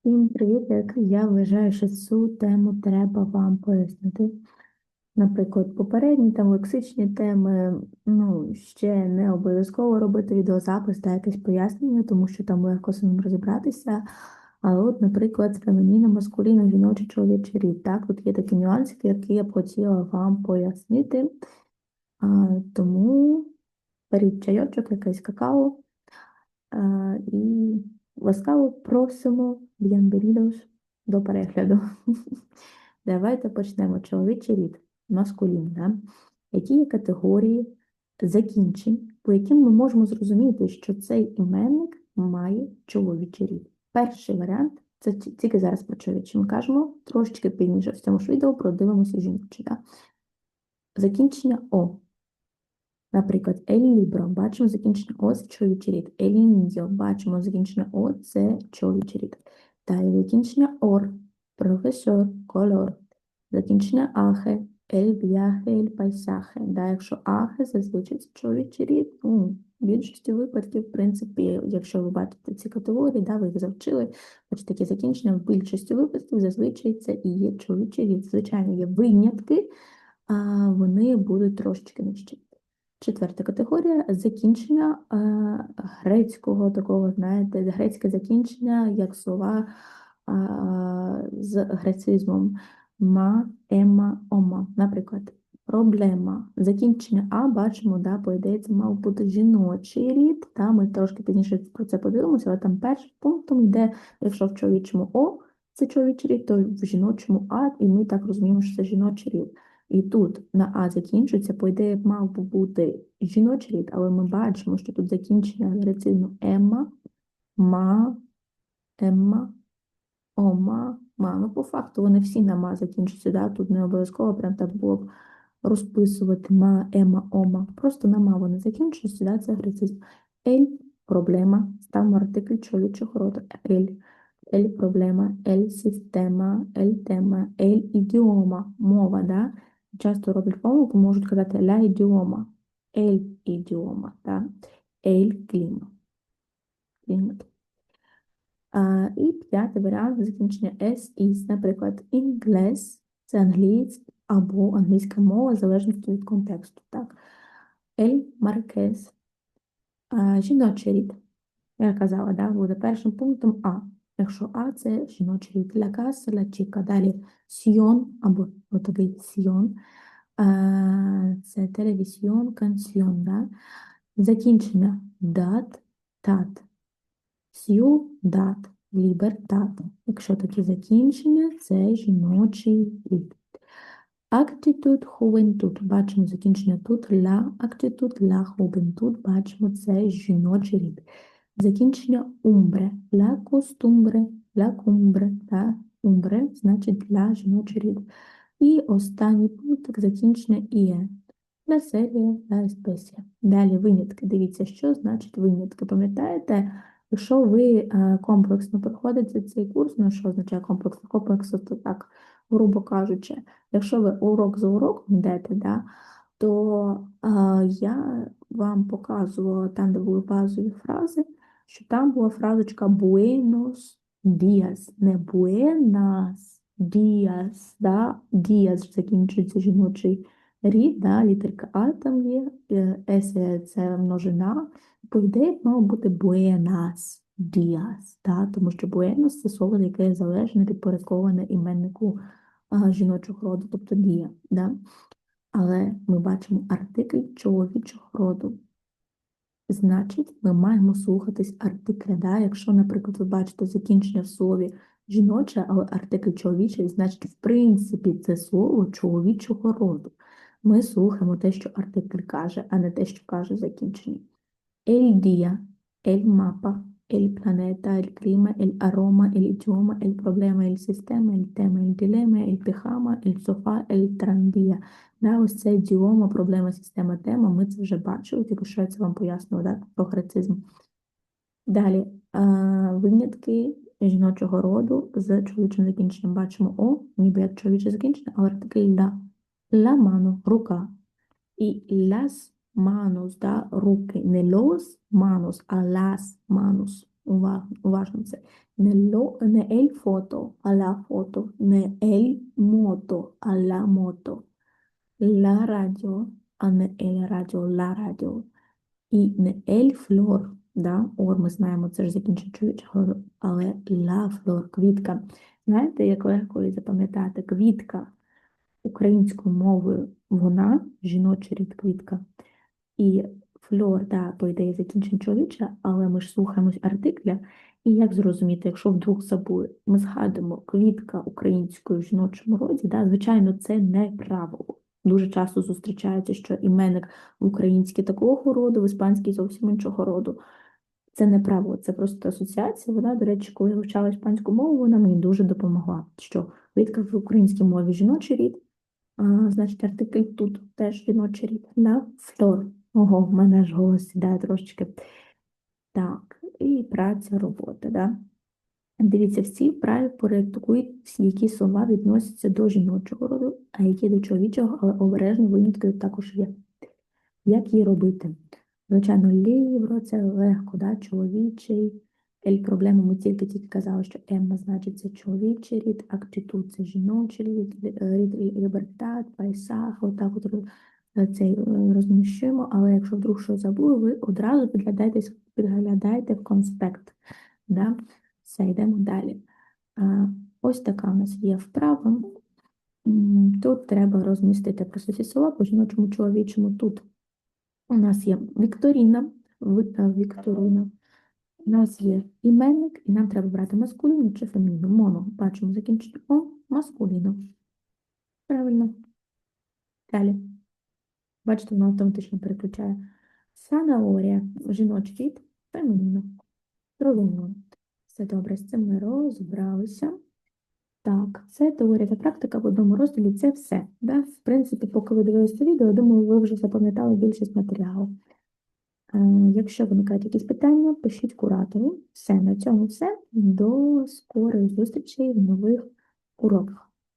Всім привіт! Як я вважаю, що цю тему треба вам пояснити. Наприклад, попередні там лексичні теми, ну, ще не обов'язково робити відеозапис та якесь пояснення, тому що там легко самим розібратися. Але от, наприклад, фемініно, маскуліно, жіночий, чоловічий рід. Так, тут є такі нюансики, які я б хотіла вам пояснити. А, тому беріть чайочок, якийсь какао а, і ласкаво просимо bienvenidos до перегляду. Давайте почнемо. Чоловічий рід, маскулін. Да? Які є категорії закінчень, по яким ми можемо зрозуміти, що цей іменник має чоловічий рід. Перший варіант це тільки зараз про чоловічий. Ми кажемо трошечки пізніше в цьому ж відео продивимося жіночі. Да? Закінчення О. Наприклад, елібро, бачимо закінчення О, це чоловічий рід. Еліньо, бачимо закінчення О, це чоловічий рід. Далі закінчення ор, професор, колор. Закінчення ахе, ель в'яхе, ель пайсахе. Да, якщо ахе, зазвичай це чоловічий рід. Ну, в більшості випадків, в принципі, якщо ви бачите ці категорії, да, ви їх завчили, бачите такі закінчення, в більшості випадків зазвичай це і є чоловічий рід. Звичайно, є винятки, а вони будуть трошечки нижчі. Четверта категорія закінчення е, грецького такого, знаєте, грецьке закінчення, як слова е, з грецизмом ма, ема, ома. Наприклад, проблема. Закінчення А бачимо, да, по ідеї, це мав бути жіночий рід. Та, Ми трошки пізніше про це подивимося, але там першим пунктом йде, якщо в чоловічому О, це чоловічий рід, то в жіночому А, і ми так розуміємо, що це жіночий рід. І тут на А закінчується, по ідеї, мав би бути жіночий рід, але ми бачимо, що тут закінчення грецизму Емма, ма, Емма, Ома, ма. Ну, по факту вони всі на ма закінчуються, да? тут не обов'язково прям так було б розписувати ма, ема, ома. Просто на ма вони закінчуються, да? це грецизм. Ель проблема, ставимо артикль чоловічого роду. Ель. Ель проблема, ель система, ель тема, ель ідіома, мова, да? Часто роблять помилку, можуть казати ля ідіома, ель ідіома, та ель клімат. клімат. А, І п'ятий варіант закінчення S із, наприклад, інглес це англійський або англійська мова, в залежності від контексту. Так. Ель Маркез. Жіночий рід. Я казала, да, буде першим пунктом А. Якщо А це жіночий рід ля каса. Далі сьйон або отакий сьйон. Це телевізіон, кансьйон. Да? Закінчення дат, тат. Сюдат, лібертат. Якщо такі закінчення, це жіночий рід. Актитуд, хувентуд. Бачимо закінчення тут ля, актитуд, ля, хувентуд. Бачимо, це жіночий рід. Закінчення умбре, ля костумбре, ля кумбре, та умбре, значить для жіночий рід. І останній пункт закінчення іє. Ля серія, ля еспесія. Далі винятки. Дивіться, що значить винятки. Пам'ятаєте, якщо ви комплексно проходите цей курс, ну що означає комплексно? Комплексно, то так, грубо кажучи, якщо ви урок за уроком йдете, да, то а, я вам показувала там, де були базові фрази що там була фразочка días, не Buenas días, да? Días закінчується жіночий рід, да? літерка А там є, С це множина, по ідеї мало бути Buenas días, да? тому що Buenos – це слово, яке залежне підпорядковане іменнику а, жіночого роду, тобто дія. Да? Але ми бачимо артикль чоловічого роду. Значить, ми маємо слухатись артикля. Да? Якщо, наприклад, ви бачите закінчення в слові жіноче, але артикль чоловічий, значить, в принципі, це слово чоловічого роду. Ми слухаємо те, що артикль каже, а не те, що каже закінчення. Ель дія, ель мапа, el planeta, el clima, el aroma, el idioma, el problema, el sistema, el tema, el dilema, el pijama, el sofá, el tranvía. Да, ось це діома, проблема, система, тема, ми це вже бачили, тільки що я це вам пояснила, да, про грецизм. Далі, винятки жіночого роду з чоловічим закінченням бачимо О, ніби як чоловіче закінчення, але артикль ла. Ла ману, рука. І ляс манус, да, руки, не лос манус, а лас манус, уважно це. Не, ло, не ель фото, а ла фото. Не ель мото, а ла мото. Ла радіо, а не ель радіо, ла радіо. І не ель флор, да? Ор, ми знаємо, це ж чоловічого, але ла флор, квітка. Знаєте, як легко її запам'ятати? Квітка українською мовою вона, жіночий рід квітка. І флор, да, по ідеї закінчення чоловіче, але ми ж слухаємось артикля. І як зрозуміти, якщо вдруг забули, ми згадуємо квітка українською в жіночому роді, да, звичайно, це не правило. Дуже часто зустрічається, що іменник в українській такого роду, в іспанській зовсім іншого роду. Це не правило, це просто асоціація. Вона, до речі, коли я вивчала іспанську мову, вона мені дуже допомогла. Що квітка в українській мові жіночий рід, а, значить, артикль тут теж жіночий рід. Да? Флор. Ого, в мене ж голос сідає трошечки. Так, і праця, робота. Да? Дивіться, всі вправі порядкують, які слова відносяться до жіночого роду, а які до чоловічого, але обережно винятки також є. Як її робити? Звичайно, лівро це легко, да? чоловічий. Ель проблему ми тільки-тільки казали, що Емма значить це чоловічий рід, актитуд це жіночий рід, рід лібертат, пайсах, отак от цей е, розміщуємо, але якщо вдруг щось забули, ви одразу підглядайте, підглядайте в конспект. Да? Все, йдемо далі. Ось така у нас є вправа. Тут треба розмістити просто слова по жіночому чоловічому. Тут у нас є Вікторіна, е, Вікторина. У нас є іменник, і нам треба брати маскуліну чи феміну. Моно. Бачимо закінчення О, маскуліно. Правильно. Далі. Бачите, воно автоматично переключає. Санаорія. Жіночий рід, фемініно. Тровино. Все добре, з цим ми розібралися. Так, це теорія та практика в одному розділі, це все. Да? В принципі, поки ви дивилися це відео, думаю, ви вже запам'ятали більшість матеріалу. Е, Якщо виникають якісь питання, пишіть куратору. Все, на цьому все. До скорих зустрічей в нових уроках.